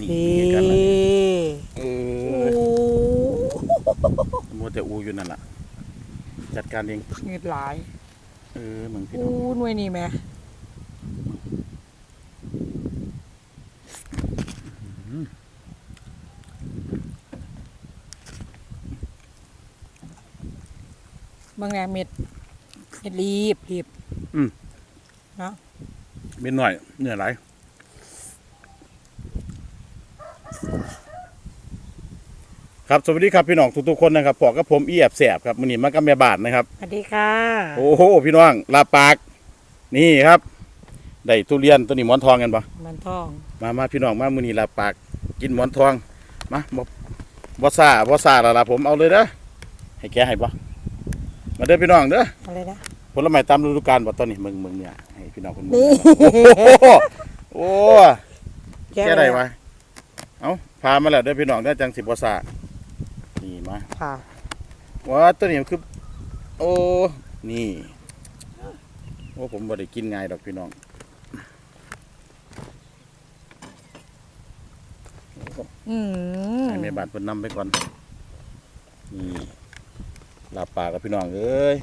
นี่เฮ้มีกันแล้วเอโอ้อมัวแต่อูอยู่นั่นล่ะ จัดการเอง เงิดหลายเออมึงพี่น้อู้องหน่วยนี่แม่บางแง่เม็ดเม็ดรีบรีบเนาะเม็ดหน่อย เนื้อไหลาย ครับสวัสดีครับพี่น้องทุกๆคนนะครับพอกับผมอีแอบแสบครับมื้อนี้มากับแม่บ้านนะครับ สวัสดีค่ะ โอ้โหพี่น้องลาปาก นี่ครับได้ทุเรียนตัวนี้หมอนทองกันปะมันทองมามาพี่น้องมามื้อนี้ลาปากกินหมอนทองมาบ่บ่ซ่าบ่ซ่าและล่ะผมเอาเลยเด้อให้แกให้บ่มาเด้อพี่น้องเด้ออะไรนะ ผลไม้ตามฤดูกาลบ่ตอนนี้มึงมึงเนี่ยให้พี่น้องคนมึงนี่ โอ้โหแกได้วะ เอาพามาแล้วเด้อพี่น้องเด้อจังสิบ่ซ่านี่มาค่ะ ว้าตัวนี้มันคือ โอ้นี่โอ้ผมบ่ได้กินง่ายดอกพี่น้องอืมให้แม่บ้านเพิ่นนำไปก่อนนี่ลาบปลากับพี่น้องเอ้ย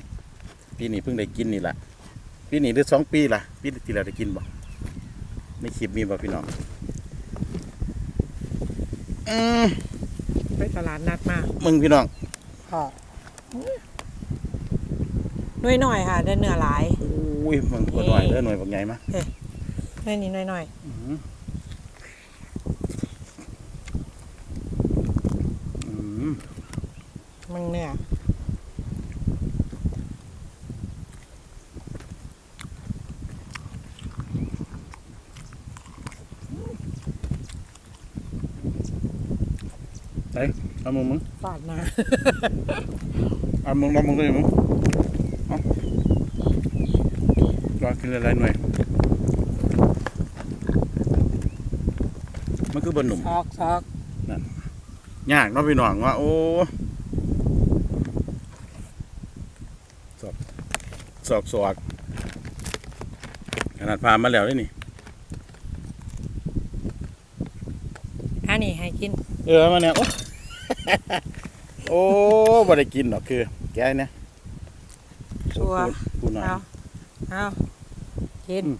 ปีนี้เพิ่งได้กินนี่แหละปีนี้หรือสองปีล่ะปีที่แล้วได้กินบ่ในคลิปมีบ่พี่น้อง อืมไปตลาดนัดมามึงพี่น้องค่ะหน่วยหน่อยค่ะได้เนื้อหลายอุ้ยมึงตัวหน่อยเด้อหน่วยบักใหญ่มาหน่วยนี้หน่อยหน่อยอืมอืมมึงเนื้อ เอามึงมึงฟาดมาเอามึงลองมึงเลยมึงเอาลองกินอะไรหน่อยมันคือบะหนุ่มซอกซอกยากเนาะพี่น้องว่า โอ้สอบสอบสวกขนาดพามาแล้วนี่นี่ อันนี้ให้ กิน เออมาเนี่ยโอ้ โอ้บ่ได้กินหรอกคือ แกเนี่ยชัวร์พูดหน่อย เอาเอากินอืม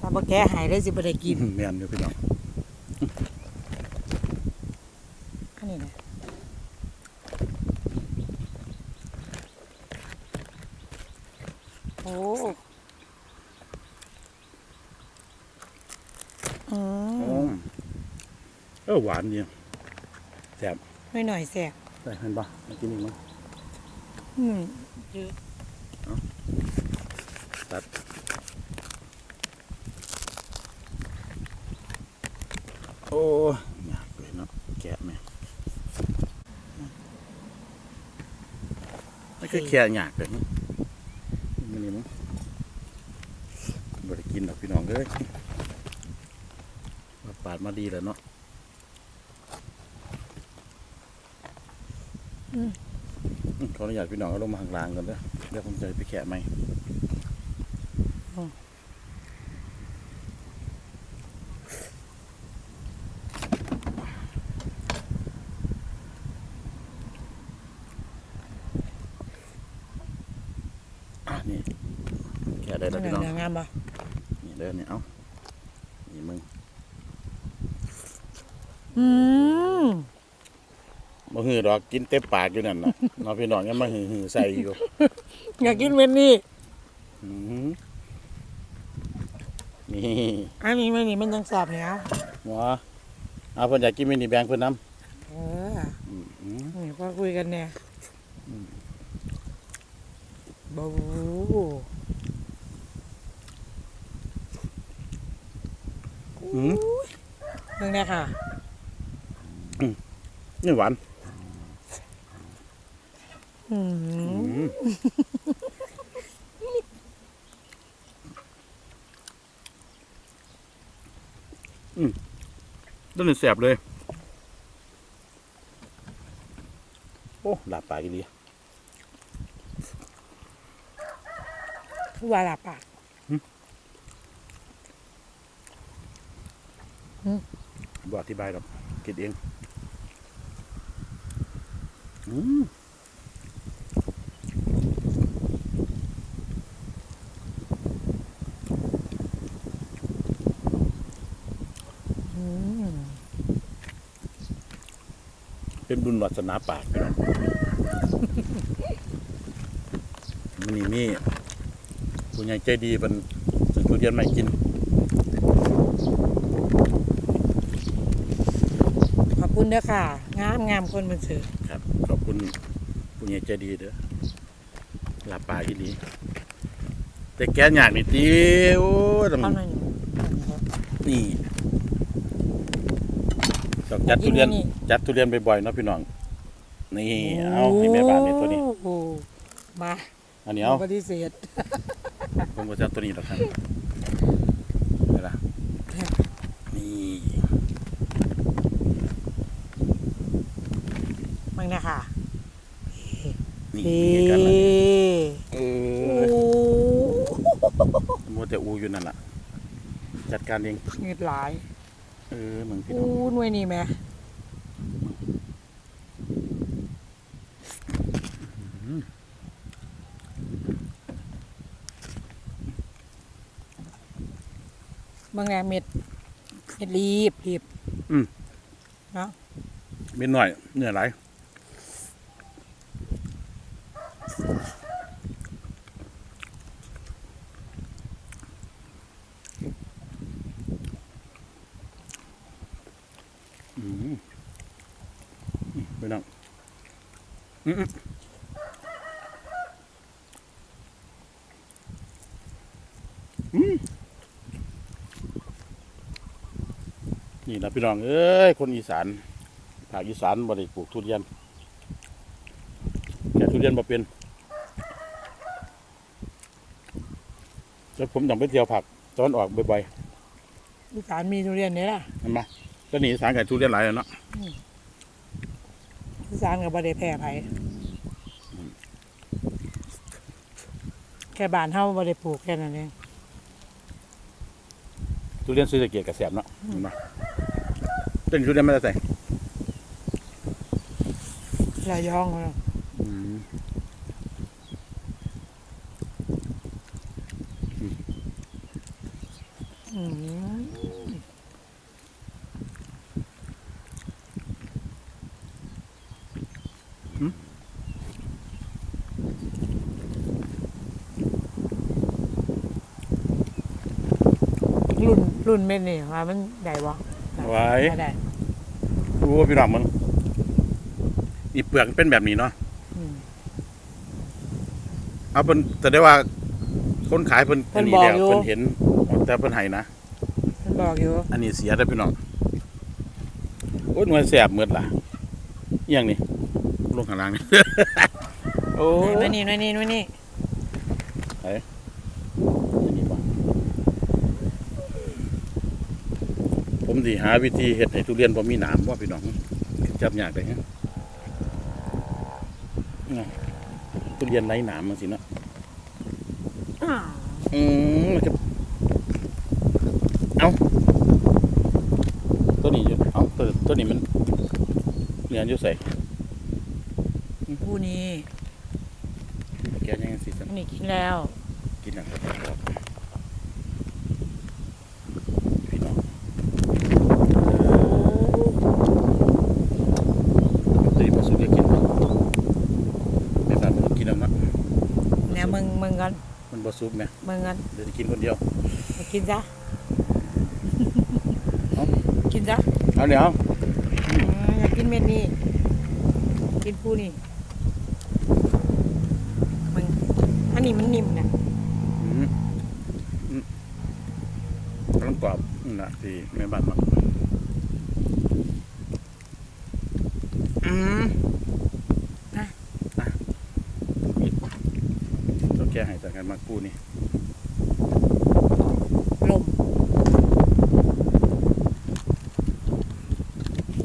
ถ้าบ่แก้หายเลยสิบ่ได้กิน แม่นอยู่พี่น้องอันนี้นะโอ้ อือ๋มอเออหวานดีหน่อยหน่อยๆแสบได้เห็นปะมากินอีกมั้งอืมเยอะโอ้ยากเลยเนาะแกะแม่ไม่คือแค่ยากเลยนี่มันนี่มั้งบ่ได้กินหรอกพี่น้องเอ้ยมาปาดมาดีแล้วเนาะอืมขออนุญาตพี่น้องเอาลงมาข้างล่างก่อนเด้อเดี๋ยวผมจะไปแกะไหมอะนี่แกะได้แล้วเนื้พี่น้ององามปะนี่เด้อนี่เอานี่มึง อืมมาหือดอกกินเต็มปากอยู่นั่นน่ะ เน้องพี่น้องยังมาหือหือใส่อยู่อยากกินเม็ดนี้อื้อหือนี่อันนี้เม็ดนี้มันยังแสบเนี่ยหมอเอาเพิ่นอยากกินมินิแบงเพิ่นน้เออำอื้อหือนี่ก็คุยกันเนี่ยบูอื้อหือเรื่องเนี้ยค่ะ นี่หวานอืมต้นนี้แสบเลย โอ้หลาบปากอีเดียคืว่าหลาบปากบอกอธิบายหรอ คิดเองอืมเป็นบุญวัสนาปากพี่น้องมันนี่มีผู้ใหญ่ใจดีเป็นซื้อทุเรียนไมาให้กิน ขอบ คุณเด้อค่ะ งามงามคนมันซื้อครับ ขอบคุณผู้ใหญ่ใจดีเด้อลาปลาที่ดี แต่แกอยากนี่ตีโอ้ยต้องเอาหน่อยหนึ่งนี่ต้องจัดทุเรียนนี่จัดทุเรียนบ่อยๆเนาะพี่น้อง นี่ เอาให้แม่บ้านนี่ตัวนี้ โอ้โหมาอันนี้เอา ปฏิเสธผมก็จะเอาตัวนี้หรอกครับนี่ละนี่ มึงนะค่ะนี่เฮ้มีกันละเอโอ้อมัวแต่อูอยู่นั่นล่ะ จัดการเอง เงิดหลายเออมึงพี่น้อู้องหน่วยนี่แม่บางแงเม็ดเม็ดรีบรีบเนาะเม็ดหน่อย เนื้อไหลายอืมอืมพี่น้องอืมอืมอืม นี่นะพี่น้อง เอ้ย คนอีสานภาคอีสานบ่ได้ปลูกทุเรียนแก่ทุเรียนบ่เป็นแล้วผมต้องไปเที่ยวผักตอนออกบ่อยอีสานมีทุเรียนนี่ล่ะๆเห็นไหมก็หนีอีสานกับทุเรียนหลายแล้วเนาะอี สานกับบไดแพร่ไผแค่บ้านเฮาบ่ได้ปลูกแค่นั้นเองทุเรียนซื้อตะเกียบกับแสบเนาะเห็นไหมต้นทุเรียนไม่ได้ใส่ระยองเนาะอืม อืม รุ่นรุ่นเม็ดนี่ว่ามันได้บ่ไว้ได้ได้ดูว่าพี่น้องมึงอีเปลือกเป็นแบบนี้เนาะอืมเอาเป็นแต่ได้ว่าคนขายเพิ่นเพิ่นอัแล้วบอกอยู่เพิ่นเห็นแต่เพิ่นให้นะมันบอกอยู่อันนี้เสียได้อพี่น้องโอ้ยหน่วยแสบหมืดล่ะเอียงนี่ลงข้างล่างนี่ โอ้ยนี่มานี่มานี่มานี่ อันนี้บ่ ผมสิหาวิธีเฮ็ดให้ทุเรียนบ่มีหนามว่าพี่น้องจับยากได้ฮะน่ะทุเรียนไร้หนามจังซี่เนาะอ้าวอืมมันจะเอาตัวนี้อยู่เอาตัวตัวนี้มันเนียนอยู่ใส่ผู้นี้แกยังสิสันอันนี้กินแล้ว กินนะครับพี่น้องตัวนี้มาสุกอยากกินบ่ไม่นานมันกินแล้วนะ เนี่ยมึงมึงกัน มัน บ่สุกเนี่ยมึงกันเดี๋ยวจะกินคนเดียวไปกินซะเอ้ากินซะเอาเดี๋ยวอืมอยากกินเม็ดนี้ กินผู้นี่มึงอันนี้มันนิ่มนะอืมอืมกำลังกรอบนั่นนะที่แม่บ้านมาอืม นะ เราแก้ให้จากการมากู้นี่ลม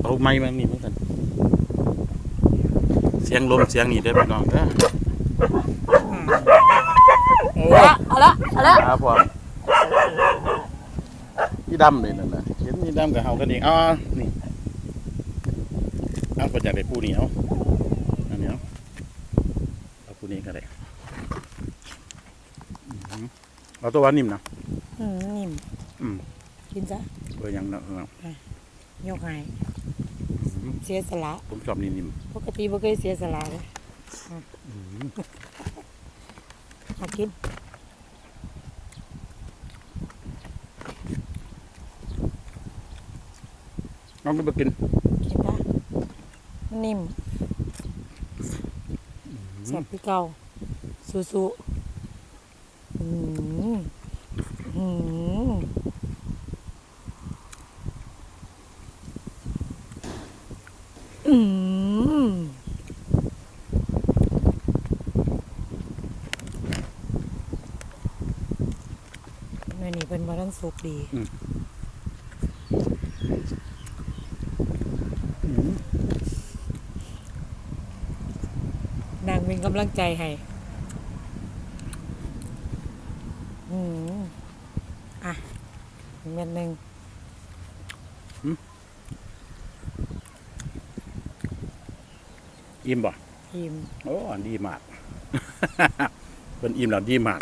เอาไม้มานี่เหมือนกัน เสียงลมเสียงนี่ได้อพี่น้องเด้ออืมเอาละเอาละเอาละครับผมพี่ดำเลยนั่นนะห็นนี่ดำกับเฮากันเองอ๋อนี่เอาคนอยากได้ผู้นี้เอาอันนี้เอาเอาผู้นี้ก็ได้อื้อหือ เอาตัววานิ่มนะอืมนิ่มอืมกินซะเออยังนะเออยกให้อื้อหือเสียสละ ผมชอบนิ่มปกติบ่เคยเสียสละเลยๆอื้อหือมากินน้องก็ไปกินกินซะมันนิ่มแซ่บคือเก่าสู้ๆอืม อืมอืมเมื่อนี้เป็นมาทันสุกดีอื้อหือนางเป็นกำลังใจให้ อืมอะอีก เม็ดหนึ่งอิ่มบ่ทีมโอ้อันดีมากเป็นอิ่มแล้วดีมาก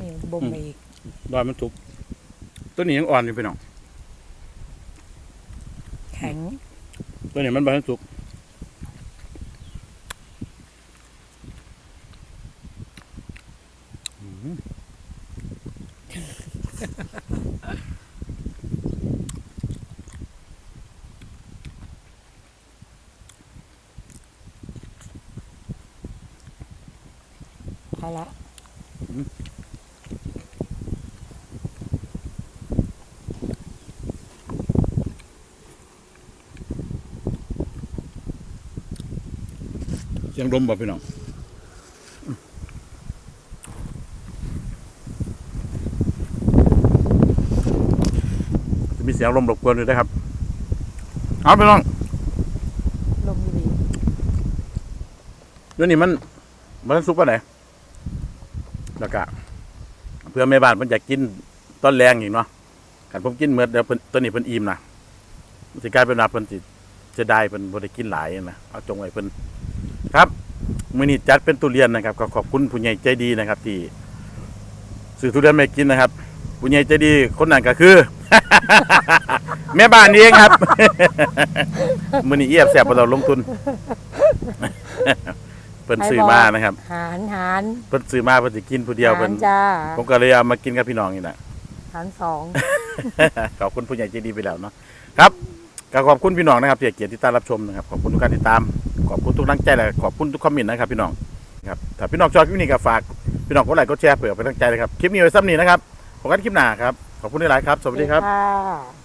นี่บ่มไปอีกดอยมันสุกตัวนี้ยังอ่อนอยู่พี่น้องแข็งตัวนี้มันบานสุกอื้อหือ เอา ละเสียงลมบ่พี่น้องจะมีเสียงลมรบกวนด้วยนะครับ เอาพี่น้องลมอยู่ดีเดี๋ยวนี้มันมันสุกปะไหนแล้วก็ เพื่อแม่บ้านมันอยากกินต้นแรงอีกเนาะกันผมกินเมื่อเดี๋ยวเพิ่นตัวนี้เพิ่นอิ่มนะสิกลายเป็นว่าเพิ่นสิจะได้เพิ่นบ่ได้กินหลายนะเอาจงไว้เพิ่นครับมื้อนี้จัดเป็นทุเรียนนะครับก็ขอบคุณผู้ใหญ่ใจดีนะครับ ที่ซื้อทุเรียนมาให้กินนะครับผู้ใหญ่ใจดีคนนั้นก็คือ แม่บ้านเองครับ มื้อนี้เอียบแซ่บบ่ต้องลงทุน พิ่นซื้อมานะครับ หารหารเพิ่นซื้อมาเพิ่นสิกินผู้เดียวหาเพิ่รนจ้าผมก็เลยเอามากินกับพี่น้องนี่แหละ หารสองขอบคุณผู้ใหญ่ใจดีไปแล้วเนาะครับก็ขอบคุณพี่น้องนะครับที่ให้เกียรติที่ตามรับชมนะครับขอบคุณทุกการติดตามขอบคุณทุกกำลังใจและขอบคุณทุกคอมเมนต์นะครับพี่น้องครับถ้าพี่น้องชอบคลิปนี้ก็ฝากพี่น้องกดไลค์กดแชร์เผื่อเป็นกำลังใจนะครับคลิปนี้ไว้ซ้ำนี้นะครับพบกันคลิปหน้าครับขอบคุณหลายๆครับสวัสดีครับค่ะ